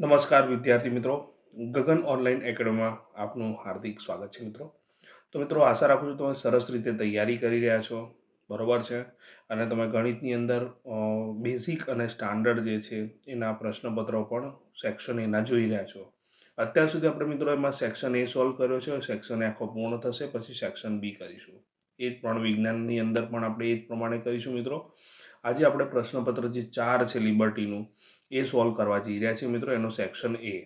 નમસ્કાર વિદ્યાર્થી મિત્રો. ગગન ઓનલાઈન એકેડમીમાં આપનું હાર્દિક સ્વાગત છે મિત્રો. તો મિત્રો, આશા રાખું છું તમે સરસ રીતે તૈયારી કરી રહ્યા છો. બરોબર છે? અને તમે ગણિતની અંદર બેઝિક અને સ્ટાન્ડર્ડ જે છે, એના પ્રશ્નપત્રો પણ સેક્શન એના જોઈ રહ્યા છો. અત્યાર સુધી આપણે મિત્રો એમાં સેક્શન એ સોલ્વ કર્યો છે સેક્શન આખો પૂર્ણ થશે, પછી સેક્શન બી કરીશું. એ જ પણ વિજ્ઞાનની અંદર પણ આપણે એ જ પ્રમાણે કરીશું મિત્રો. આજે આપણે પ્રશ્નપત્ર જે ચાર છે લિબર્ટીનું એ સોલ્વ કરવા જઈ રહ્યા છીએ મિત્રો, એનો સેક્શન એ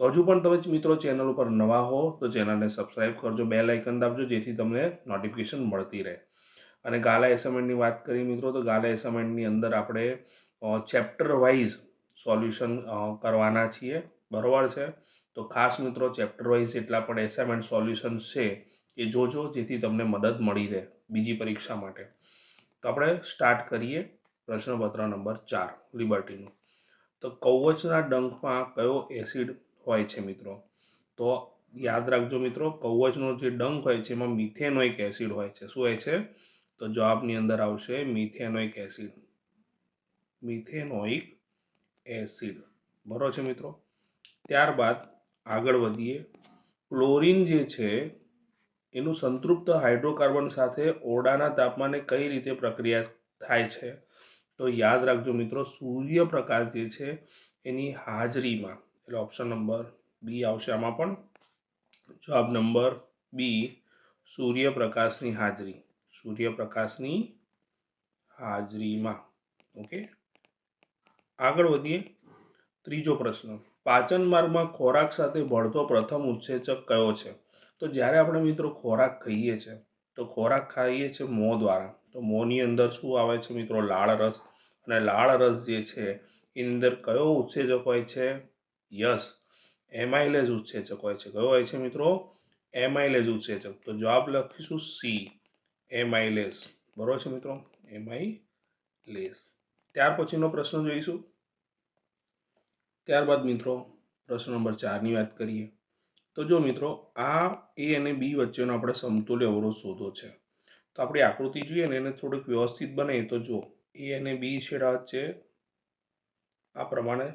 તો હજુ પણ તમે મિત્રો ચેનલ ઉપર નવા હો, તો ચેનલને સબસ્ક્રાઇબ કરજો બે લાઇકન દાબજો, જેથી તમને નોટિફિકેશન મળતી રહે. અને ગાલા એસાઇનમેન્ટની વાત કરીએ મિત્રો, તો ગાલા એસાઇનમેન્ટની અંદર આપણે ચેપ્ટર વાઇઝ સોલ્યુશન કરવાના છીએ. બરાબર છે? તો ખાસ મિત્રો ચેપ્ટર વાઇઝ જેટલા પણ એસાઇનમેન્ટ સોલ્યુશન છે એ જોજો, જેથી તમને મદદ મળી રહે બીજી પરીક્ષા માટે. તો આપણે સ્ટાર્ટ કરીએ પ્રશ્નપત્ર નંબર ચાર લિબર્ટીનું તો કવચના ડંખમાં કયો એસિડ હોય છે મિત્રો? તો યાદ રાખજો મિત્રો, કવચનો જે ડંખ હોય છે, એમાં મિથેનોઇક એસિડ હોય છે. શું હોય છે? તો જવાબની અંદર આવશે મિથેનોઇક એસિડ. Methanoic acid. બરો છે મિત્રો? ત્યારબાદ આગળ વધીએ. ક્લોરિન જે છે, એનું સંતૃપ્ત હાઇડ્રોકાર્બન સાથે ઓરડાના તાપમાને કઈ રીતે પ્રક્રિયા થાય છે? તો યાદ રાખજો મિત્રો, સૂર્યપ્રકાશ જે છે એની હાજરીમાં, એટલે ઓપ્શન નંબર બી આવશે આમાં પણ. જવાબ નંબર બી સૂર્યપ્રકાશની હાજરી. સૂર્યપ્રકાશની હાજરીમાં. ઓકે આગળ વધીએ. ત્રીજો પ્રશ્ન. પાચન માર્ગમાં ખોરાક સાથે ભળતો પ્રથમ ઉત્સેચક કયો છે? તો જ્યારે આપણે મિત્રો ખોરાક ખાઈએ છીએ તો ખોરાક ખાઈએ છીએ મોં દ્વારા. તો મોંની અંદર શું આવે છે મિત્રો? લાળ રસ. અને લાળ રસ જે છે, એની અંદર કયો ઉત્સેચક હોય છે? યસ, એમાઇલેજ ઉત્સેચક હોય છે. કયો હોય છે મિત્રો? એમાઇલેજ ઉત્સેચક તો જવાબ લખીશું સી. એમાઇલેજ. બરોબર છે મિત્રો? એમાઇલેજ. ત્યાર પછીનો પ્રશ્ન જોઈશું. ત્યારબાદ મિત્રો, પ્રશ્ન નંબર ચારની વાત કરીએ. તો જો મિત્રો, આ એ અને બી વચ્ચેનો આપણે સમતુલ્ય અવરોધ શોધો છે. તો આપણી આકૃતિ જોઈએ ને એને થોડુંક વ્યવસ્થિત બને, તો જો એ અને બી છેડા વચ્ચે આ પ્રમાણે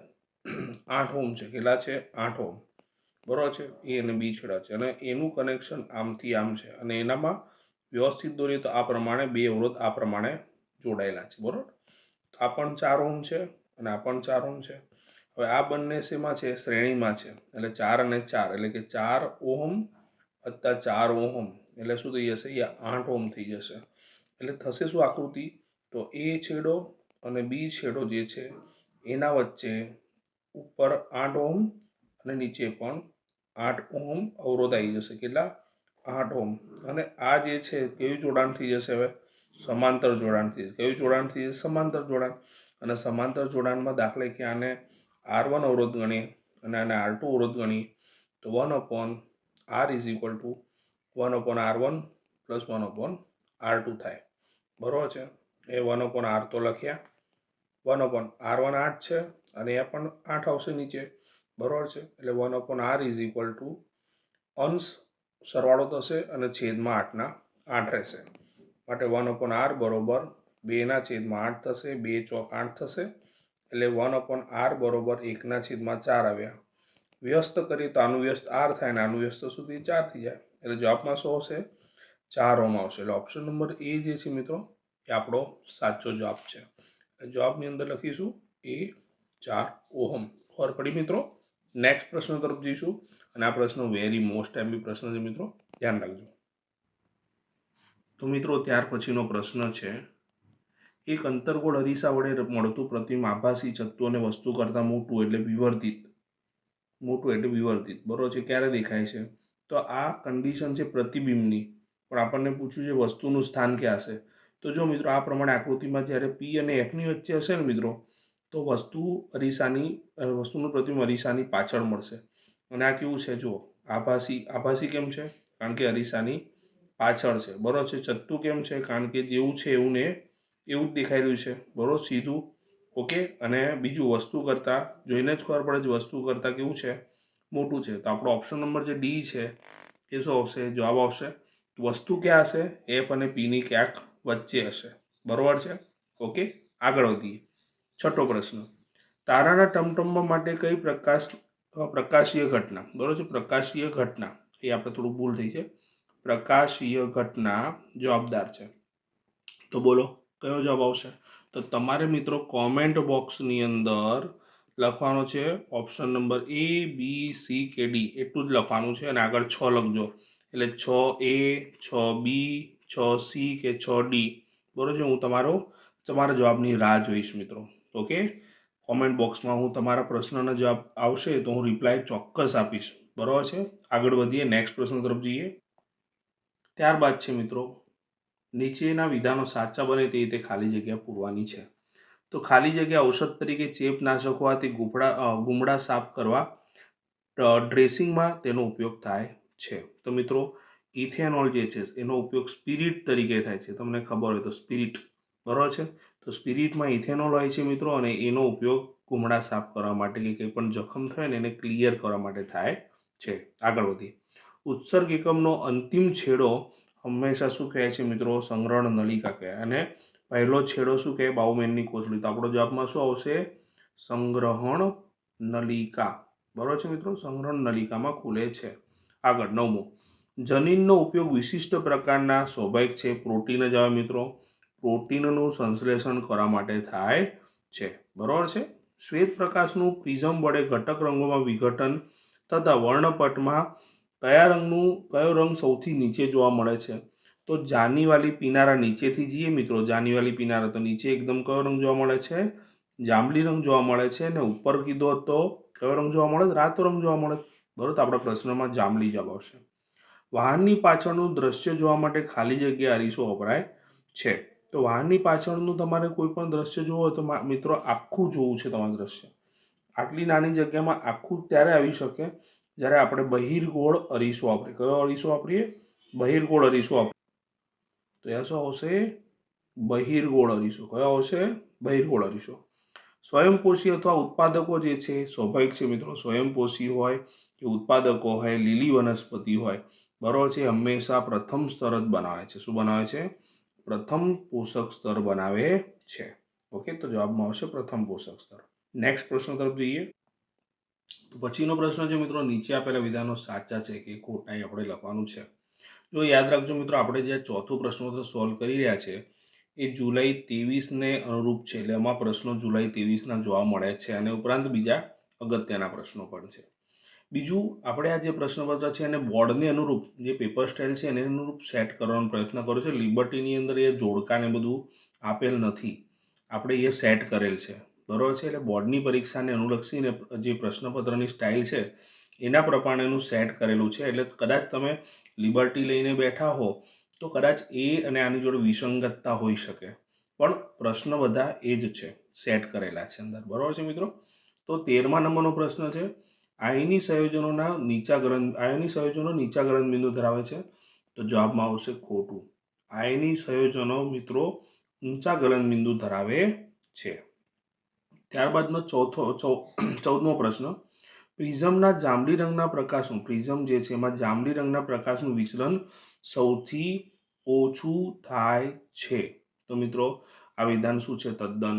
આઠ ઓમ છે. કેટલા છે? આઠ ઓમ બરાબર છે? એ અને બી છેડા છે અને એનું કનેક્શન આમથી આમ છે. અને એનામાં વ્યવસ્થિત દોરીએ તો આ પ્રમાણે બે અવરોધ આ પ્રમાણે જોડાયેલા છે. બરાબર? આ પણ ચાર ઓમ છે અને આ પણ ચાર ઓમ છે. હવે આ બંને શેમાં છે? શ્રેણીમાં છે. એટલે ચાર અને ચાર. એટલે કે ચાર ઓહમ વત્તા ચાર ઓહમ. એટલે શું થઈ જશે? એ આઠ ઓમ થઈ જશે. એટલે થશે શું આકૃતિ? તો એ છેડો અને બી છેડો જે છે, એના વચ્ચે ઉપર આઠ ઓમ અને નીચે પણ આઠ ઓમ અવરોધ આવી જશે. કેટલા? આઠ ઓમ અને આ જે છે કેવું જોડાણ થઈ જશે હવે? સમાંતર જોડાણ થઈ જશે. કેવું જોડાણ થઈ જશે? સમાંતર જોડાણ. અને સમાંતર જોડાણમાં દાખલે કે આને આર વન અવરોધ ગણીએ અને આને આર ટુ અવરોધ ગણીએ. તો one upon R is equal to one upon R one plus one upon R two થાય. બરાબર છે? એ વન અપોન આર તો લખ્યા. વન અપોન આર વન આઠ છે અને એ પણ આઠ આવશે નીચે. બરાબર છે? એટલે one upon R is equal to અંશ સરવાળો થશે અને છેદમાં આઠના આઠ રહેશે. માટે વન અપોન આર બરોબર બેના છેદમાં આઠ થશે, બે ચોક આઠ થશે. એટલે વન અપોન આર બરોબર એકના છેદમાં ચાર આવ્યા. વ્યસ્ત કરીએ તો આનું વ્યસ્ત આર થાય અને આનું વ્યસ્ત સુધી ચાર થઈ જાય. એટલે જવાબમાં શું આવશે? ચાર ઓમ આવશે. એટલે ઓપ્શન નંબર એ જે છે મિત્રો, એ આપણો સાચો જવાબ છે. જવાબની અંદર લખીશું એ ચાર ઓહમ. ખબર પડી મિત્રો? નેક્સ્ટ પ્રશ્ન તરફ જઈશું અને આ પ્રશ્ન વેરી મોસ્ટ એમ્બી પ્રશ્ન છે મિત્રો. ધ્યાન રાખજો. તો મિત્રો ત્યાર પછીનો પ્રશ્ન છે, એક અંતર્ગોળ અરીસા વડે મળતું પ્રતિમ આભાસી તત્વ અને વસ્તુ કરતાં મોટું એટલે વિવર્તિત મોટું એટલે વિવર્તિત બરોબર છે? ક્યારે દેખાય છે? તો આ કન્ડિશન છે પ્રતિબિંબની. પણ આપણને પૂછ્યું છે વસ્તુનું સ્થાન ક્યાં હશે તો જો મિત્રો, આ પ્રમાણે આકૃતિમાં જ્યારે પી અને એફની વચ્ચે હશે ને મિત્રો, તો વસ્તુ અરીસાની વસ્તુનું પ્રતિબિંબ અરીસાની પાછળ મળશે. અને આ કેવું છે? જુઓ, આભાસી આભાસી કેમ છે? કારણ કે અરીસાની પાછળ છે. બરોબર છે? ચત્તું કેમ છે? કારણ કે જેવું છે એવું ને એવું જ દેખાઈ રહ્યું છે. બરોબર? સીધું, ઓકે? અને બીજું, વસ્તુ કરતાં, જોઈને જ ખબર પડે છે વસ્તુ કરતાં કેવું છે? મોટું છે. તો આપણો ઓપ્શન નંબર જે ડી છે, એ શું આવશે? જવાબ આવશે, વસ્તુ ક્યાં હશે? એફ અને પીની ક્યાંક વચ્ચે હશે. બરોબર છે? ઓકે આગળ વધીએ. છઠ્ઠો પ્રશ્ન. તારાના ટમટમવા માટે કઈ પ્રકાશ પ્રકાશીય ઘટના? બરોબર છે? પ્રકાશીય ઘટના. એ આપણે થોડું ભૂલ થઈ છે. પ્રકાશીય ઘટના જવાબદાર છે. તો બોલો, કયો જવાબ આવશે? તો તમારે મિત્રો કોમેન્ટ બોક્સની અંદર લખવાનો છે. Option number A B C કે ડી એટલું જ લખવાનું છે અને આગળ છ લખજો. એટલે છ એ છ બી છ સી કે છ ડી બરાબર છે? હું તમારો, તમારા જવાબની રાહ જોઈશ મિત્રો. ઓકે? કોમેન્ટ બોક્સમાં હું તમારા પ્રશ્નના જવાબ આવશે તો હું રિપ્લાય ચોક્કસ આપીશ. બરાબર છે? આગળ વધીએ નેક્સ્ટ પ્રશ્ન તરફ જઈએ. ત્યારબાદ છે મિત્રો, નીચેના વિધાનો સાચા બને તે રીતે ખાલી જગ્યા પૂરવાની છે. તો ખાલી જગ્યા ઔષધ તરીકે ચેપનાશક હોવાથી ગુફડા ગુમડા સાફ કરવા ડ્રેસિંગમાં તેનો ઉપયોગ થાય છે. તો મિત્રો, ઇથેનોલ જે છે, એનો ઉપયોગ સ્પિરિટ તરીકે થાય છે. તમને ખબર હોય તો સ્પિરિટ, બરાબર છે? તો સ્પિરિટમાં ઇથેનોલ હોય છે મિત્રો અને એનો ઉપયોગ ગુમડા સાફ કરવા માટે કે કંઈ પણ જખમ થાય ને એને ક્લિયર કરવા માટે થાય છે. આગળ વધી ઉત્સર્ગ એકમનો અંતિમ છેડો હંમેશા શું કહે છે મિત્રો? સંગ્રહણ નલિકા કહે. અને પહેલો છેડો શું કહે બાઉમેનની કોથળી. તો આપણો જવાબમાં શું આવશે? સંગ્રહણ નલિકા. બરાબર છે મિત્રો? સંગ્રહણ નલિકામાં ખુલે છે. આગળ નવમો. જનીનનો ઉપયોગ વિશિષ્ટ પ્રકારના સ્વાભાવિક છે. પ્રોટીન જ આવે મિત્રો. પ્રોટીનનું સંશ્લેષણ કરવા માટે થાય છે. બરાબર છે? શ્વેત પ્રકાશનું પ્રિઝમ વડે ઘટક રંગોમાં વિઘટન તથા વર્ણપટમાં કયા રંગનું, કયો રંગ સૌથી નીચે જોવા મળે છે? તો જાનીવાલી પીનારા નીચેથી જઈએ મિત્રો. જાનીવાલી પીનારા તો નીચે એકદમ કયો રંગ જોવા મળે છે? જાંબલી રંગ જોવા મળે છે અને ઉપર કીધો તો કયો રંગ જોવા મળે? રાતો રંગ જોવા મળે. બરોબર, તો આપણા પ્રશ્નમાં જાંબલી જવાબ આવશે. વાહનની પાછળનું દ્રશ્ય જોવા માટે ખાલી જગ્યા અરીસો વપરાય છે. તો વાહનની પાછળનું તમારે કોઈ પણ દ્રશ્ય જોવું હોય તો મિત્રો, આખું જોવું છે તમારું દ્રશ્ય. આટલી નાની જગ્યામાં આખું ત્યારે આવી શકે જ્યારે આપણે બહિર્ગોળ અરીસો વાપરીએ. કયો અરીસો વાપરીએ? બહિર્ગોળ અરીસો વાપરીએ. તો એ શું આવશે? બહિર્ગોળ અરીસો કયો આવશે? બહિર્ગોળ અરીસો સ્વયંપોષી અથવા ઉત્પાદકો જે છે, સ્વાભાવિક છે મિત્રો, સ્વયંપોષી હોય કે ઉત્પાદકો હોય, લીલી વનસ્પતિ હોય, બરોબર છે, હંમેશા પ્રથમ સ્તર જ બનાવે છે. શું બનાવે છે? પ્રથમ પોષક સ્તર બનાવે છે. ઓકે, તો જવાબમાં આવશે પ્રથમ પોષક સ્તર. નેક્સ્ટ પ્રશ્ન તરફ જઈએ. તો પછીનો પ્રશ્ન છે મિત્રો, નીચે આપેલા વિધાનો સાચા છે કે ખોટા એ આપણે લખવાનું છે. જો યાદ રાખજો મિત્રો, આપણે જે ચોથું પ્રશ્નોત્તર સોલ્વ કરી રહ્યા છે, એ જુલાઈ ત્રેવીસને અનુરૂપ છે, એટલે એમાં પ્રશ્નો જુલાઈ ત્રેવીસના જોવા મળે છે અને ઉપરાંત બીજા અગત્યના પ્રશ્નો પણ છે. બીજું, આપણે આ જે પ્રશ્નપત્ર છે એને બોર્ડને અનુરૂપ, જે પેપર સ્ટાઇલ છે એને અનુરૂપ સેટ કરવાનો પ્રયત્ન કર્યો છે. લિબર્ટીની અંદર એ જોડકાને બધું આપેલ નથી. આપણે એ સેટ કરેલ છે. બરાબર છે? એટલે બોર્ડની પરીક્ષાને અનુલક્ષીને જે પ્રશ્નપત્રની સ્ટાઇલ છે એના પ્રમાણેનું સેટ કરેલું છે. એટલે કદાચ તમે લિબર્ટી લઈને બેઠા હો, તો કદાચ એ અને આની જોડે વિસંગતતા હોઈ શકે. પણ પ્રશ્ન બધા એ જ છે. સેટ કરેલા છે અંદર. બરાબર છે મિત્રો? તો તેરમા નંબરનો પ્રશ્ન છે. આયની સંયોજનોના નીચા ગ્રંથ આયની સંયોજનો નીચા ગ્રંથ બિંદુ ધરાવે છે. તો જવાબમાં આવશે ખોટું. આયની સંયોજનો મિત્રો ઊંચા ગલન બિંદુ ધરાવે છે. ત્યારબાદનો ચોથો ચૌદમો પ્રશ્ન. પ્રિઝમના જાંબલી રંગના પ્રકાશનું, પ્રિઝમ જે છે એમાં જાંબલી રંગના પ્રકાશનું વિચલન સૌથી ઓછું થાય છે. તો મિત્રો, આ વિધાન શું છે? તદ્દન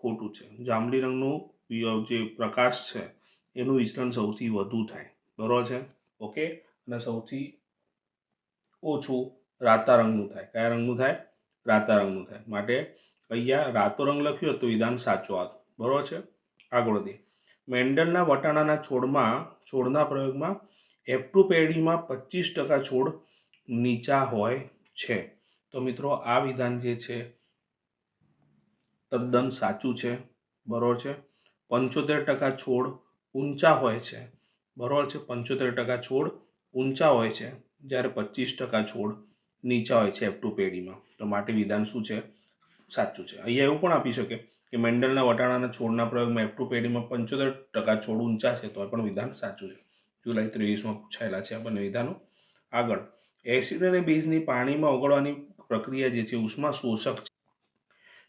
ખોટું છે. જાંબલી રંગનું જે પ્રકાશ છે, એનું વિચલન સૌથી વધુ થાય. બરાબર છે? ઓકે? અને સૌથી ઓછું રાતા રંગનું થાય. કયા રંગનું થાય? રાતા રંગનું થાય. માટે અહીંયા રાતો રંગ લખ્યો તો વિધાન સાચો હતો બરાબર છે? આગળ વધીએ. મેન્ડલના વટાણાના છોડમાં, છોડના પ્રયોગમાં એફ પેઢીમાં પચીસ ટકા છોડ નીચા હોય છે. તો મિત્રો, આ વિધાન જે છે, તદ્દન સાચું છે. બરોબર છે? પંચોતેર ટકા છોડ ઊંચા હોય છે. બરોબર છે? પંચોતેર ટકા છોડ ઊંચા હોય છે. જ્યારે પચીસ ટકા છોડ નીચા હોય છે એફ પેઢીમાં તો માટે વિધાન શું છે? સાચું છે. અહીંયા એવું પણ આપી શકે. કે મેન્ડલના વટાણાના છોડના પ્રયોગમાં એફ પેઢીમાં પંચોતેર ટકા છોડ ઊંચા છે, તો પણ વિધાન સાચું છે. જુલાઈ ત્રેવીસમાં પૂછાયેલા છે આ બંને વિધાનો. આગળ, એસિડ અને બેઝની પાણીમાં ઓગળવાની પ્રક્રિયા જે છે, ઉષ્મા શોષક છે.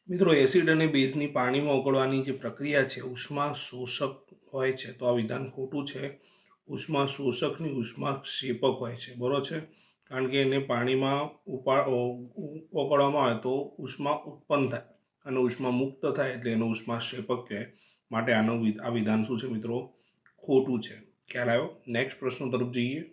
મિત્રો, એસિડ અને બેઝની પાણીમાં ઓગળવાની જે પ્રક્રિયા છે, ઉષ્મા શોષક હોય છે, તો આ વિધાન ખોટું છે. ઉષ્મા શોષકની ઉષ્મા ક્ષેપક હોય છે, બરોબર છે? કારણ કે એને પાણીમાં ઉપા ઓગળવામાં આવે તો ઉષ્મા ઉત્પન્ન થાય. અને ઉષ્મા મુક્ત થાય એટલે એનું ઉષ્મા ક્ષેપક કહેવાય માટે આનો આ વિધાન શું છે મિત્રો? ખોટું છે. ખ્યાલ આવ્યો? નેક્સ્ટ પ્રશ્નો તરફ જઈએ.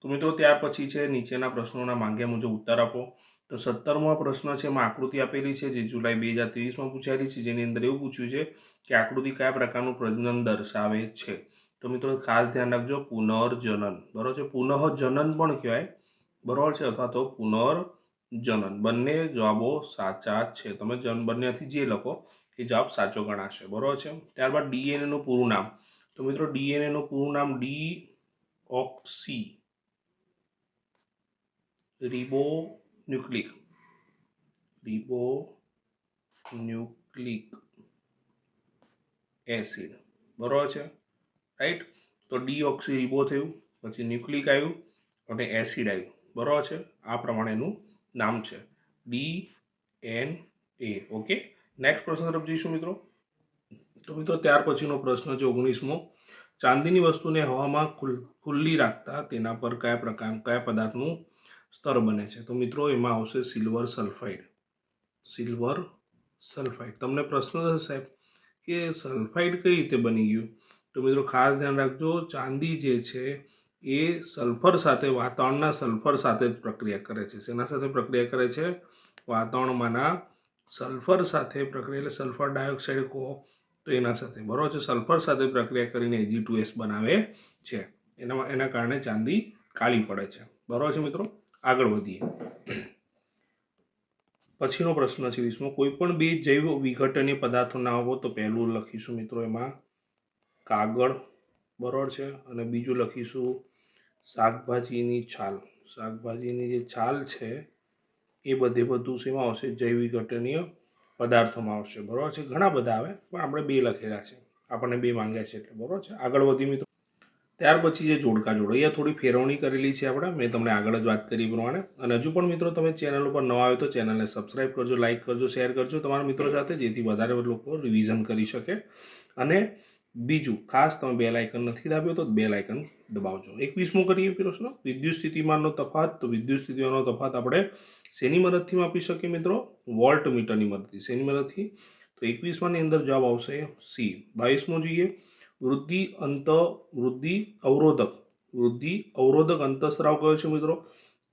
તો મિત્રો, ત્યાર પછી છે નીચેના પ્રશ્નોના માંગ્યા મુજબ ઉત્તર આપો. તો સત્તરમો પ્રશ્ન છે, એમાં આકૃતિ આપેલી છે, જે જુલાઈ બે હજાર ત્રેવીસમાં પૂછાયેલી છે, જેની અંદર એવું પૂછ્યું છે કે આકૃતિ કયા પ્રકારનું પ્રજનન દર્શાવે છે? તો મિત્રો, ખાસ ધ્યાન રાખજો, પુનર્જનન. બરાબર છે? પુનઃજનન પણ કહેવાય. બરાબર છે? અથવા તો પુનર્જનન બંને જવાબો સાચા છે. તમે જન બંનેથી જે લખો એ જવાબ સાચો ગણાશે. બરોબર છે? ત્યારબાદ ડીએનએનું પૂરું નામ. તો મિત્રો ડીએનએનું પૂરું નામ D oxy ribo nucleic ribo nucleic acid. બરોબર છે? રાઈટ? તો ડીઓક્સી રિબો થયું, પછી ન્યુક્લિક આવ્યું અને એસિડ આવ્યું. બરોબર છે? આ પ્રમાણેનું નામ છે. D N A okay next પ્રશ્ન તરફ જઈશું મિત્રો. તો મિત્રો ત્યાર પછીનો પ્રશ્ન છે ઓગણીસમો. ચાંદીની વસ્તુને હવામાં ખુલ્લી રાખતા તેના પર કયા પ્રકાર, કયા પદાર્થનું સ્તર બને છે? તો મિત્રો એમાં આવશે સિલ્વર સલ્ફાઇડ. Silver sulphide. તમને પ્રશ્ન થશે સાહેબ કે સલ્ફાઇડ કઈ રીતે બની ગયું? તો મિત્રો ખાસ ધ્યાન રાખજો, ચાંદી જે છે એ સલ્ફર સાથે, વાતાવરણના સલ્ફર સાથે જ પ્રક્રિયા કરે છે. શેના સાથે પ્રક્રિયા કરે છે? વાતાવરણમાંના સલ્ફર સાથે પ્રક્રિયા, એટલે સલ્ફર ડાયોક્સાઇડ કહો, તો એના સાથે. બરાબર છે? સલ્ફર સાથે પ્રક્રિયા કરીને એજી ટુ એસ બનાવે છે. એના એના કારણે ચાંદી કાળી પડે છે. બરાબર છે મિત્રો? આગળ વધીએ. પછીનો પ્રશ્ન છે વીસમો કોઈ પણ બે જૈવ વિઘટનીય પદાર્થો ના હોવો તો પહેલું લખીશું મિત્રો એમાં કાગળ. બરોબર છે? અને બીજું લખીશું શાકભાજીની છાલ. શાકભાજીની જે છાલ છે, એ બધે બધું શેમાં આવશે? જૈવિકટનીય પદાર્થોમાં આવશે. બરાબર છે? ઘણા બધા આવે, પણ આપણે બે લખેલા છે. આપણને બે માંગ્યા છે એટલે બરાબર છે? આગળ વધી મિત્રો. ત્યાર પછી જે જોડકા જોડો, અહીંયા થોડી ફેરવણી કરેલી છે આપણે. મેં તમને આગળ જ વાત કરી પ્રમાણે. અને હજુ પણ મિત્રો તમે ચેનલ ઉપર નવા આવ્યો તો ચેનલને સબસ્ક્રાઈબ કરજો, લાઇક કરજો, શેર કરજો. તમારા મિત્રો સાથે જેથી વધારે લોકો રિવિઝન કરી શકે. અને બીજું, ખાસ તમે બે લાઇકન નથી દાબ્યો તો બે લાઇકન દબાવજો એકવીસમું કરીએ પ્રશ્ન. વિદ્યુત સ્થિતિમાનનો તફાત. તો વિદ્યુત સ્થિતિમાનનો તફાત આપણે શેની મદદથી માપી શકીએ મિત્રો? વોલ્ટ મીટરની મદદથી. શેની મદદથી? તો એકવીસમાંની અંદર જવાબ આવશે સી. બાવીસમો જોઈએ. વૃદ્ધિ અંત, વૃદ્ધિ અવરોધક. વૃદ્ધિ અવરોધક અંતસ્રાવ કયો છે મિત્રો?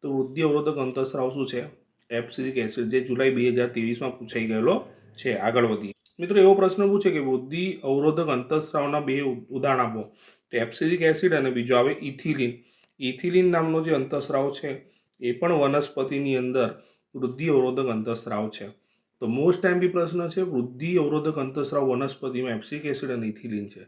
તો વૃદ્ધિ અવરોધક અંતસ્રાવ શું છે? એપ્સિલિક એસિડ જે જુલાઈ બે હજાર ત્રેવીસમાં પૂછાઈ ગયેલો છે. આગળ વધીએ. મિત્રો એવો પ્રશ્ન પૂછે કે વૃદ્ધિ અવરોધક અંતસ્રાવના બે ઉદાહરણ આપો. તો એપ્સિલિક એસિડ અને બીજો આવે ઇથિલિન. ઇથિલિન નામનો જે અંતસ્રાવ છે, એ પણ વનસ્પતિની અંદર વૃદ્ધિ અવરોધક અંતસ્રાવ છે. તો મોસ્ટ ટાઈમ બી પ્રશ્ન છે, વૃદ્ધિ અવરોધક અંતસ્રાવ વનસ્પતિમાં એપ્સિક એસિડ અને ઇથિલિન છે.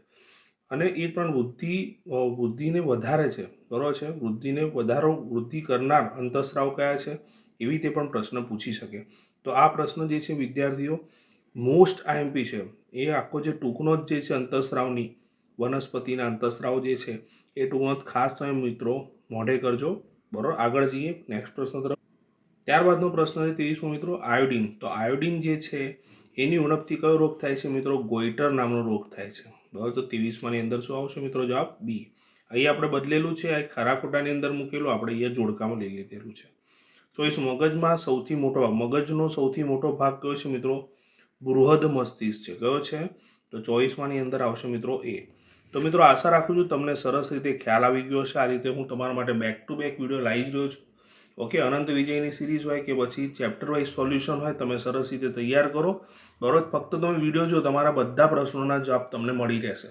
અને એ પણ વૃદ્ધિ વૃદ્ધિને વધારે છે. બરાબર છે? વૃદ્ધિને વધારો, વૃદ્ધિ કરનાર અંતસ્રાવ કયા છે? એવી રીતે પણ પ્રશ્ન પૂછી શકે. તો આ પ્રશ્ન જે છે વિદ્યાર્થીઓ મોસ્ટ આઈએમપી છે. એ આખો જે ટૂંકનો જ જે છે અંતસ્રાવની વનસ્પતિના અંતસ્રાવ જે છે, એ જ ખાસ તમે મિત્રો મોઢે કરજો. બરાબર? આગળ જઈએ. નેક્સ્ટ પ્રશ્ન તરફ. ત્યારબાદનો પ્રશ્ન છે ત્રેવીસમો મિત્રો, આયોડિન. તો આયોડિન જે છે, એની ઉણપથી કયો રોગ થાય છે મિત્રો? ગોઈટર નામનો રોગ થાય છે. બરાબર? તો ત્રેવીસમાંની અંદર શું આવશે મિત્રો? જવાબ બી. અહીં આપણે બદલેલું છે, આ ખરા ખોટાની અંદર મૂકેલું, આપણે અહીંયા જોડકામાં લઈ લીધેલું છે. ચોઈસ મગજમાં સૌથી મોટો ભાગ, મગજનો સૌથી મોટો ભાગ કયો છે મિત્રો? બૃહદ મસ્તિષ્ક છે. કયો છે? તો ચોવીસમાની અંદર આવશે મિત્રો એ. તો મિત્રો, આશા રાખું છું તમને સરસ રીતે ખ્યાલ આવી ગયો છે આ રીતે હું તમારા માટે બેક ટુ બેક વીડિયો લાવી જ રહ્યો છું. ઓકે, અનંત વિજયની સિરીઝ હોય કે પછી ચેપ્ટર વાઇઝ સોલ્યુશન હોય, તમે સરસ રીતે તૈયાર કરો. બરોબર, ફક્ત તમે વીડિયો જો તમારા બધા પ્રશ્નોના જવાબ તમને મળી રહેશે.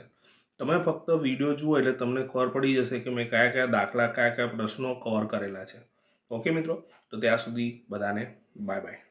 તમે ફક્ત વીડિયો જુઓ એટલે તમને ખબર પડી જશે કે મેં કયા કયા દાખલા, કયા કયા પ્રશ્નો કવર કરેલા છે. ઓકે મિત્રો, તો ત્યાં સુધી બધાને બાય બાય